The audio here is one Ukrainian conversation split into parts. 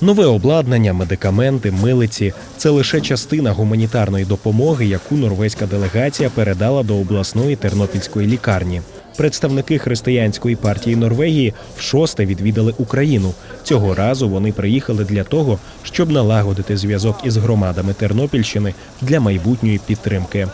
Нове обладнання, медикаменти, милиці це лише частина гуманітарної допомоги, яку норвезька делегація передала до обласної тернопільської лікарні. Представники християнської партії Норвегії вшосте відвідали Україну. Цього разу вони приїхали для того, щоб налагодити зв'язок із громадами Тернопільщини для майбутньої підтримки.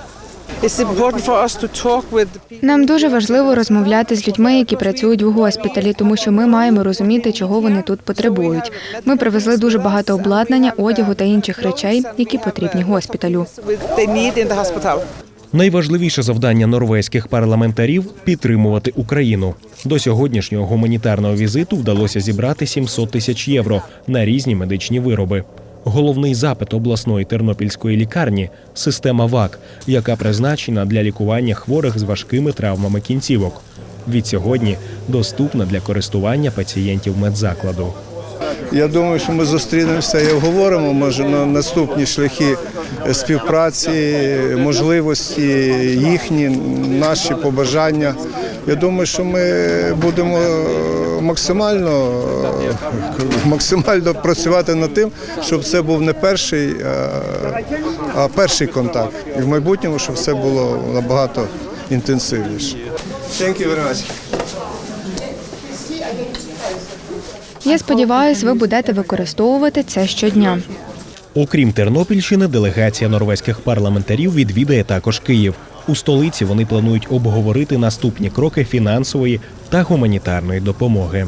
Нам дуже важливо розмовляти з людьми, які працюють в госпіталі, тому що ми маємо розуміти, чого вони тут потребують. Ми привезли дуже багато обладнання, одягу та інших речей, які потрібні госпіталю. Найважливіше завдання норвезьких парламентарів підтримувати Україну. До сьогоднішнього гуманітарного візиту вдалося зібрати 700 тисяч євро на різні медичні вироби. Головний запит обласної тернопільської лікарні система ВАК, яка призначена для лікування хворих з важкими травмами кінцівок. Відсьогодні доступна для користування пацієнтів медзакладу. Я думаю, що ми зустрінемося і обговоримо може на наступні шляхи співпраці, можливості їхні, наші побажання. Я думаю, що ми будемо максимально, максимально працювати над тим, щоб це був не перший, а- а перший контакт. І в майбутньому, щоб все було набагато інтенсивніше. Thank you very much. Я сподіваюся, ви будете використовувати це щодня. Окрім Тернопільщини, делегація норвезьких парламентарів відвідає також Київ. У столиці вони планують обговорити наступні кроки фінансової та гуманітарної допомоги.